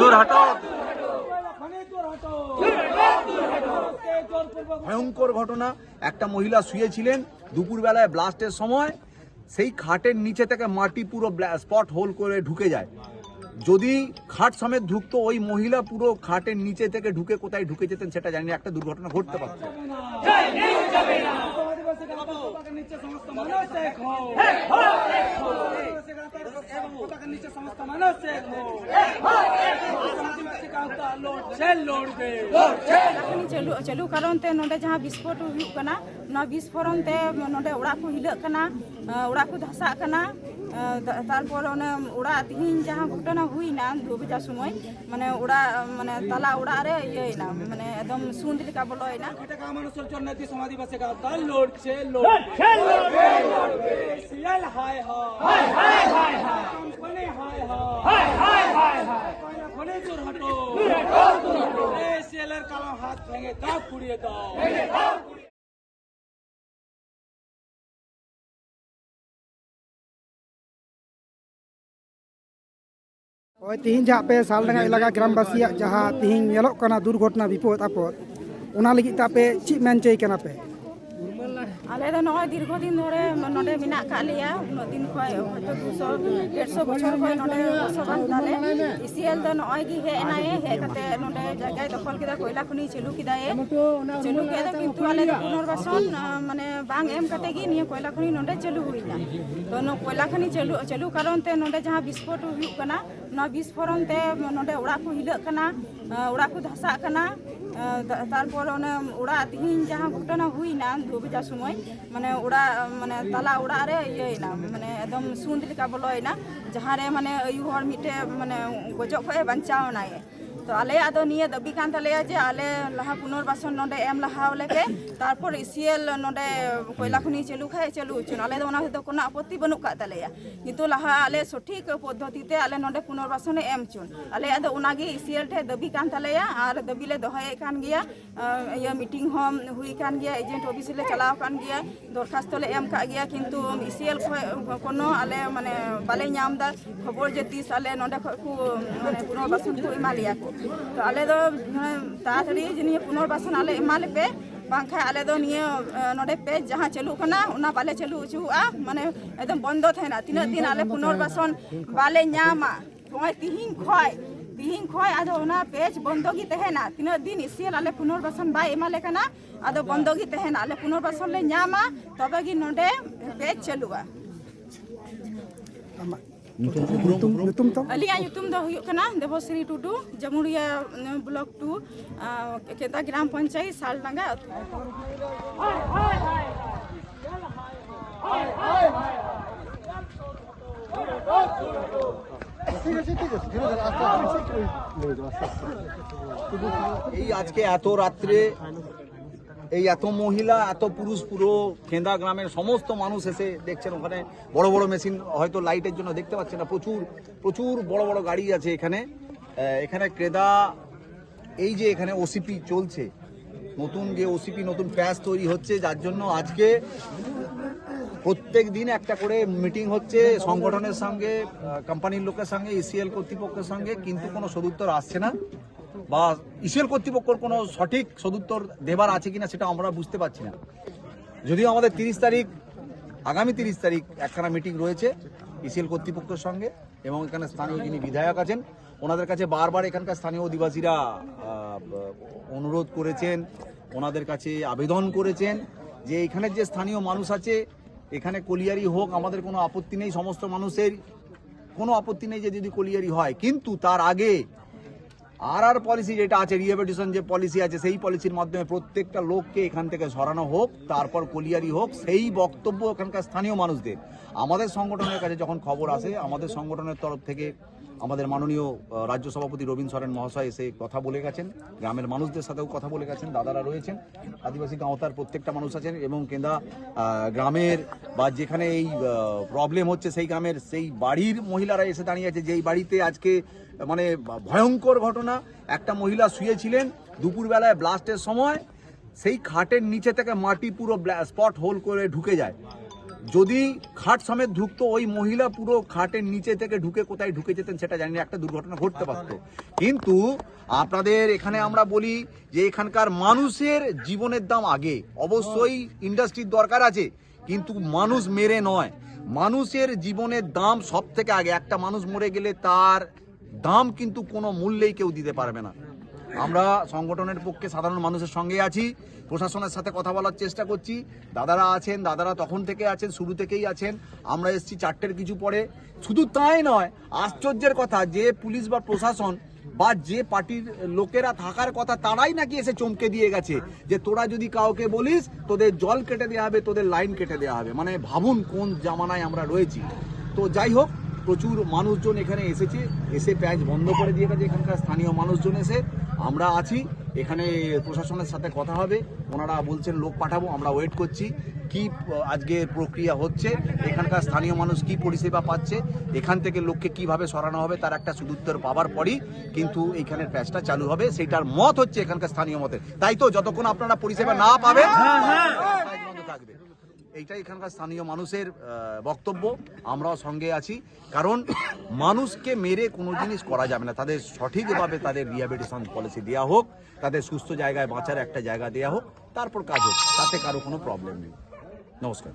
দূর হটো। ভয়ঙ্কর ঘটনা। একটা মহিলা শুয়েছিলেন দুপুরবেলায় ব্লাস্টের সময়। সেই খাটের নিচে থেকে মাটি পুরো স্পট হোল করে ঢুকে যায়। যদি খাট সমেত ঢুকতো ওই মহিলা পুরো খাটের নিচে থেকে ঢুকে কোথায় ঢুকে যেতেন সেটা জানি না, একটা দুর্ঘটনা ঘটতে পারত ᱞᱟᱦᱟᱱᱤ ᱪᱟᱹᱞᱩ ᱪᱟᱹᱞᱩ ᱠᱟᱨᱚᱱ ᱛᱮ ᱱᱚᱰᱮ ᱡᱟᱦᱟᱸ ᱵᱤᱥᱯᱷᱳᱴ ᱦᱩᱭᱩᱜ ᱠᱟᱱᱟ ᱱᱚᱣᱟ ᱵᱤᱥᱯᱷᱳᱨᱚᱱ ᱛᱮ ᱱᱚᱰᱮ ᱚᱲᱟᱜ ᱠᱚ ᱦᱤᱞᱟᱹᱜ ᱠᱟᱱᱟ ᱟᱸ, ᱚᱲᱟᱜ ᱠᱚ ᱫᱷᱟᱥᱟᱜ ᱠᱟᱱᱟ ᱟᱸ, ᱛᱟ- ᱛᱟᱨᱯᱚᱨ ᱚᱱᱮ ᱚᱲᱟᱜ ᱛᱤᱦᱤᱧ ᱡᱟᱦᱟᱸ ᱜᱷᱚᱴᱚᱱᱟ ᱦᱩᱭᱱᱟ ᱫᱩ ᱵᱟᱡᱟ ᱥᱚᱢᱚᱭ মানে ওড়াগ মানে তালা ওড়ারে ইয়েনা মানে একদম সুন্দ লেখা বলয়না টাকা মানুষের জন্য এটি সমাধিবাসী গাঁথা লড়ছে ᱦᱳᱭ ᱛᱤᱦᱤᱧ ᱡᱟᱦᱟᱸ ᱟᱯᱮ ᱥᱟᱞᱰᱟᱸᱜᱟ ᱮᱞᱟᱠᱟ ᱜᱨᱟᱢᱵᱟᱥᱤᱭᱟᱜ ᱡᱟᱦᱟᱸ ᱛᱤᱦᱤᱧ ᱧᱮᱞᱚᱜ ᱠᱟᱱᱟ ᱫᱩᱨᱜᱷᱚᱴᱚᱱᱟ ᱵᱤᱯᱚᱫ ᱟᱯᱚᱫ ᱚᱱᱟ ᱞᱟᱹᱜᱤᱫ ᱛᱮ ᱟᱯᱮ ᱪᱮᱫ ᱢᱮᱱ ᱪᱚᱭ ᱠᱟᱱᱟ ᱯᱮ ᱟᱞᱮ ᱫᱚ ᱱᱚᱜᱼᱚᱭ ᱫᱤᱨᱜᱷᱚ ᱫᱤᱱ ᱫᱷᱚᱨᱮ ᱱᱚᱰᱮ ᱢᱮᱱᱟᱜ ᱟᱠᱟᱫ ᱞᱮᱭᱟ ᱩᱱᱟᱹᱜ ᱫᱤᱱ ᱠᱷᱚᱱ ᱦᱚᱭᱛᱳ ᱫᱩᱥᱚ ᱰᱮᱲᱥᱚ ᱵᱚᱪᱷᱚᱨ ᱠᱷᱚᱱ ᱱᱚᱰᱮ ᱵᱚᱥᱚᱵᱟᱥ ᱫᱟᱞᱮ ᱤᱥᱤᱭᱟᱞ ᱫᱚ ᱱᱚᱜᱼᱚᱭ ᱜᱮ ᱦᱮᱡ ᱮᱱᱟᱭ ᱦᱮᱡ ᱠᱟᱛᱮ ᱱᱚᱰᱮ ᱡᱟᱭᱜᱟᱭ ᱫᱚᱠᱷᱚᱞ ᱠᱮᱫᱟ ᱠᱚᱭᱞᱟ ᱠᱷᱚᱱᱤ ᱪᱟᱹᱞᱩ ᱠᱮᱫᱟᱭ ᱪᱟᱹᱞᱩ ᱠᱮᱫᱟ ᱠᱤᱱᱛᱩ ᱟᱞᱮ ᱫᱚ ᱯᱩᱱᱚᱨᱵᱟᱥᱚᱱ ᱢᱟᱱᱮ ᱵᱟᱝ ᱮᱢ ᱠᱟᱛᱮ ᱜᱮ ᱱᱤᱭᱟᱹ ᱠᱚᱭᱞᱟ ᱠᱷᱚᱱᱤ ᱱᱚᱰᱮ ᱪᱟᱹᱞᱩ ᱦᱩᱭᱱᱟ ᱛᱚ ᱱᱚᱣᱟ ᱠᱚᱭᱞᱟ ᱠᱷᱚᱱᱤ ᱪᱟᱹᱞᱩ ᱪᱟᱹᱞᱩ ᱠᱟᱨᱚᱱ ᱛᱮ ᱱᱚᱰᱮ ᱡᱟᱦᱟᱸ ᱵᱤᱥᱯᱷᱳᱴ ᱦᱩᱭᱩᱜ ᱠᱟᱱᱟ ᱱᱚᱣᱟ ᱵᱤᱥᱯᱷᱳᱨᱚᱱ ᱛᱮ ᱱᱚᱰᱮ ᱚᱲᱟᱜ ᱠᱚ ᱦᱤᱞᱟᱹᱜ ᱠᱟᱱᱟ ᱚᱲᱟᱜ ᱠᱚ ᱫᱷᱟᱥᱟᱜ ᱠᱟᱱᱟ ᱛᱟᱨᱯᱚᱨ ᱚᱱᱮ ᱚᱲᱟᱜ ᱛᱤᱦᱤᱧ ᱡᱟᱦᱟᱸ ᱜᱷᱚᱴᱚᱱᱟ ᱦᱩᱭᱱᱟ ᱫᱷᱩᱵᱡᱟ ᱥᱚᱢᱚᱭ ᱢᱟᱱᱮ ᱚᱲᱟᱜ ᱢᱟᱱᱮ ᱛᱟᱞᱟ ᱚᱲᱟᱜ ᱨᱮ ᱤᱭᱟᱹᱭᱱᱟ ᱢᱟᱱᱮ ᱮᱠᱫᱚᱢ ᱥᱩᱱᱫ ᱞᱮᱠᱟ ᱵᱚᱞᱚᱭᱮᱱᱟ ᱡᱟᱦᱟᱸ ᱨᱮ ᱢᱟᱱᱮ ᱟᱭᱩ ᱦᱚᱲ ᱢᱤᱫᱴᱮᱡ ᱢᱟᱱᱮ ᱜᱚᱡᱚᱜ ᱠᱷᱚᱡ ᱮ ᱵᱟᱧᱪᱟᱣ ᱮᱱᱟᱭ ᱛᱚ ᱟᱞᱮᱭᱟᱜ ᱫᱚ ᱱᱤᱭᱟᱹ ᱫᱟᱹᱵᱤ ᱠᱟᱱ ᱛᱟᱞᱮᱭᱟ ᱡᱮ ᱟᱞᱮ ᱞᱟᱦᱟ ᱯᱩᱱᱚᱨᱵᱟᱥᱚᱱ ᱱᱚᱰᱮ ᱮᱢ ᱞᱟᱦᱟ ᱞᱮᱯᱮ ᱛᱟᱨᱯᱚᱨ ᱤᱥᱤᱭᱮᱞ ᱱᱚᱰᱮ ᱠᱚᱭᱞᱟ ᱠᱷᱚᱱᱤ ᱪᱟᱹᱞᱩ ᱠᱷᱟᱡ ᱪᱟᱹᱞᱩ ᱦᱚᱪᱚᱱ ᱟᱞᱮ ᱫᱚ ᱚᱱᱟ ᱫᱚ ᱠᱳᱱᱳ ᱟᱯᱚᱛᱛᱤ ᱵᱟᱹᱱᱩᱜ ᱠᱟᱜ ᱛᱟᱞᱮᱭᱟ ᱠᱤᱱᱛᱩ ᱞᱟᱦᱟ ᱟᱞᱮ ᱥᱚᱴᱷᱤᱠ ᱯᱚᱫᱽᱫᱷᱚᱛᱤ ᱛᱮ ᱟᱞᱮ ᱱᱚᱰᱮ ᱯᱩᱱᱚᱨᱵᱟᱥᱚᱱᱮ ᱮᱢ ᱦᱚᱪᱚᱱ ᱟᱞᱮᱭᱟᱜ ᱫᱚ ᱚᱱᱟᱜᱮ ᱤᱥᱤᱭᱮᱞ ᱴᱷᱮᱡ ᱫᱟᱹᱵᱤ ᱠᱟᱱ ᱛᱟᱞᱮᱭᱟ ᱟᱨ ᱫᱟᱹᱵᱤ ᱞᱮ ᱫᱚᱦᱚᱭᱮᱫ ᱠᱟᱱ ᱜᱮᱭᱟ ᱤᱭᱟᱹ ᱢᱤᱴᱤᱝ ᱦᱚᱸ ᱦᱩᱭ ᱠᱟᱱ ᱜᱮᱭᱟ ᱮᱡᱮᱱᱴ ᱚᱯᱷᱤᱥ ᱞᱮ ᱪᱟᱞᱟᱣ ᱠᱟᱱ ᱜᱮᱭᱟ ᱫᱚᱨᱠᱷᱟᱥᱛᱚ ᱞᱮ ᱮᱢ ᱠᱟᱜ ᱜᱮᱭᱟ ᱠᱤᱱᱛᱩ ᱤᱥᱤᱭᱮᱞ ᱠᱷᱚᱡ ᱠᱳᱱᱳ ᱟᱞᱮ ᱢᱟᱱᱮ ᱵᱟᱞᱮ ᱧᱟᱢ ᱮᱫᱟ ᱠᱷᱚᱵᱚᱨ ᱡᱮ ᱛᱤᱥ ᱟᱞᱮ ᱱᱚᱰᱮ ᱠᱷᱚᱡ ᱠᱚ ᱢᱟᱱᱮ ᱯᱩᱱᱚᱨᱵᱟᱥᱚᱱ ᱠᱚ ᱮᱢᱟ ᱞᱮᱭᱟ ᱠᱚ ᱛᱚ ᱟᱞᱮ ᱫᱚ ᱛᱟᱲᱟᱛᱟᱲᱤ ᱡᱟᱹᱱᱤᱡ ᱯᱩᱱᱚᱨᱵᱟᱥᱚᱱ ᱟᱞᱮ ᱮᱢᱟᱞᱮ ᱯᱮ ᱵᱟᱝᱠᱷᱟᱱ ᱟᱞᱮ ᱫᱚ ᱱᱤᱭᱟᱹ ᱱᱚᱰᱮ ᱯᱮᱡ ᱡᱟᱦᱟᱸ ᱪᱟᱹᱞᱩᱜ ᱠᱟᱱᱟ ᱚᱱᱟ ᱵᱟᱞᱮ ᱪᱟᱹᱞᱩ ᱦᱚᱪᱚᱣᱟᱜᱼᱟ ᱢᱟᱱᱮ ᱮᱠᱫᱚᱢ ᱵᱚᱱᱫᱚ ᱛᱟᱦᱮᱱᱟ ᱛᱤᱱᱟᱹᱜ ᱫᱤᱱ ᱟᱞᱮ ᱯᱩᱱᱚᱨᱵᱟᱥᱚᱱ ᱵᱟᱞᱮ ᱧᱟᱢᱟ ᱱᱚᱜᱼᱚᱭ ᱛᱤᱦᱤᱧ ᱠᱷᱚᱡ ᱛᱤᱦᱤᱧ ᱠᱷᱚᱡ ᱟᱫᱚ ᱚᱱᱟ ᱯᱮᱡ ᱵᱚᱱᱫᱚ ᱜᱮ ᱛᱟᱦᱮᱱᱟ ᱛᱤᱱᱟᱹᱜ ᱫᱤᱱ ᱤᱥᱤᱭᱮᱞ ᱟᱞᱮ ᱯᱩᱱᱚᱨᱵᱟᱥᱚᱱ ᱵᱟᱭ ᱮᱢᱟᱞᱮ ᱠᱟᱱᱟ ᱟᱫᱚ ᱵᱚᱱᱫᱚ ᱜᱮ ᱛᱟᱦᱮᱱᱟ ᱟᱞᱮ ᱯᱩᱱᱚᱨᱵᱟᱥᱚᱱ ᱞᱮ ᱧᱟᱢᱟ ᱛᱚᱵᱮ ᱜᱮ ᱱᱚᱰᱮ ᱯᱮᱡ ᱪᱟᱹᱞᱩᱜᱼᱟ ᱧᱩᱛᱩᱢ ᱧᱩᱛᱩᱢ ᱛᱚ ᱟᱹᱞᱤᱧᱟᱜ ᱧᱩᱛᱩᱢ ᱫᱚ ᱦᱩᱭᱩᱜ ᱠᱟᱱᱟ ᱫᱮᱵᱚᱥᱨᱤ ᱴᱩᱰᱩ ᱡᱟᱢᱩᱲᱤᱭᱟ ᱵᱞᱚᱠ ᱴᱩ ᱠᱮᱫᱟ ᱜᱨᱟᱢ পঞ্চায়েত শালডাঙ্গা আতু এই আজকে এত রাত্রে এই এত মহিলা, এত পুরুষ পুরো কেন্দা গ্রামের সমস্ত মানুষ এসে দেখছেন ওখানে। বড় বড় মেশিন হয়তো লাইটের জন্য দেখতে পাচ্ছেন না, প্রচুর প্রচুর বড় বড় গাড়ি আছে এখানে। এখানে ক্রেদা এই যে এখানে ওসিপি চলছে, নতুন যে ওসিপি নতুন প্যাচ তৈরি হচ্ছে, যার জন্য আজকে প্রত্যেক দিন একটা করে মিটিং হচ্ছে সংগঠনের সঙ্গে কোম্পানির লোকের সঙ্গে ইসিএল কর্তৃপক্ষের সঙ্গে, কিন্তু কোনো সদুত্তর আসছে না। বা ইসিএল কর্তৃপক্ষর কোনো সঠিক সদুত্তর দেবার আছে কিনা সেটা আমরা বুঝতে পারছি না। যদিও আমাদের তিরিশ তারিখ, আগামী তিরিশ তারিখ একখানা মিটিং রয়েছে ইসিএল কর্তৃপক্ষের সঙ্গে এবং এখানে স্থানীয় যিনি বিধায়ক আছেন, ওনাদের কাছে বারবার এখানকার স্থানীয় অধিবাসীরা অনুরোধ করেছেন, ওনাদের কাছে আবেদন করেছেন যে এখানের যে স্থানীয় মানুষ আছে, এখানে কলিয়ারি হোক, আমাদের কোনো আপত্তি নেই, সমস্ত মানুষের কোনো আপত্তি নেই যে যদি কলিয়ারি হয়। কিন্তু তার আগে আর আর পলিসি যেটা আছে রিহেবিলিটেশন যে পলিসি আছে, সেই পলিসির মাধ্যমে প্রত্যেকটা লোককে এখান থেকে সরানো হোক, তারপর কলিয়ারি হোক, সেই বক্তব্য এখানকার স্থানীয় মানুষদের। আমাদের সংগঠনের কাছে যখন খবর আসে, আমাদের সংগঠনের তরফ থেকে আমাদের মাননীয় রাজ্য সভাপতি রবীন্দ্র সরেন মহাশয় এসে কথা বলে গেছেন। গ্রামের মানুষদের সাথেও কথা বলে গেছেন, দাদারা রয়েছেন, আদিবাসী গাঁওতার প্রত্যেকটা মানুষ আছেন এবং কেন্দা গ্রামের বা যেখানে এই প্রবলেম হচ্ছে, সেই গ্রামের সেই বাড়ির মহিলারা এসে দাঁড়িয়ে আছে। যেই বাড়িতে আজকে মানে ভয়ঙ্কর ঘটনা। একটা মহিলা শুয়েছিলেন দুপুরবেলায় ব্লাস্টের সময়। সেই খাটের নিচে থেকে মাটি পুরো স্পট হোল করে ঢুকে যায়। যদি খাট সমেত ঢুকতো, ওই মহিলা পুরো খাটের নিচে থেকে ঢুকে কোথায় ঢুকে যেতেন সেটা জানি একটা দুর্ঘটনা ঘটতে পারতো। কিন্তু আপনাদের এখানে আমরা বলি যে এখানকার মানুষের জীবনের দাম আগে। অবশ্যই ইন্ডাস্ট্রির দরকার আছে, কিন্তু মানুষ মেরে নয়। মানুষের জীবনের দাম সব থেকে আগে। একটা মানুষ মরে গেলে তার দাম কিন্তু কোনো মূল্যেই কেউ দিতে পারবে না। আমরা সংগঠনের পক্ষে সাধারণ মানুষের সঙ্গে আছি, প্রশাসনের সাথে কথা বলার চেষ্টা করছি। দাদারা আছেন, দাদারা তখন থেকে আছেন, শুরু থেকেই আছেন। আমরা এসছি চারটের কিছু পরে। শুধু তাই নয়, আশ্চর্যের কথা, যে পুলিশ বা প্রশাসন বা যে পার্টির লোকেরা থাকার কথা, তারাই নাকি এসে চমকে দিয়ে গেছে। যে তোরা যদি কাউকে বলিস, তোদের জল কেটে দেওয়া হবে, তোদের লাইন কেটে দেওয়া হবে। মানে ভাবুন কোন জামানায় আমরা রয়েছি। তো যাই হোক প্রচুর মানুষজন এখানে এসেছে এসে প্যাচ বন্ধ করে দিয়ে গেছে এখানকার স্থানীয় মানুষজন এসে। আমরা আছি এখানে প্রশাসনের সাথে কথা হবে ওনারা বলছেন লোক পাঠাবো আমরা ওয়েট করছি কি আজকে প্রক্রিয়া হচ্ছে এখানকার স্থানীয় মানুষ কি পরিষেবা পাচ্ছে এখান থেকে লোককে কীভাবে সরানো হবে তার একটা সুদুত্তর পাওয়ার পরই কিন্তু এইখানের প্যাচটা চালু হবে সেটার মত হচ্ছে এখানকার স্থানীয় মতের। তাই তো যতক্ষণ আপনারা পরিষেবা না পাবেন থাকবে। এইটাই এখানকার স্থানীয় মানুষের বক্তব্য। আমরাও সঙ্গে আছি। কারণ মানুষকে মেরে কোনো জিনিস করা যাবে না। তাদের সঠিকভাবে তাদের রিহ্যাবিলিটেশন পলিসি দেওয়া হোক, তাদের সুস্থ জায়গায় বাঁচার একটা জায়গা দেওয়া হোক, তারপর কাজ হোক, তাতে কারও কোনো প্রবলেম নেই। নমস্কার।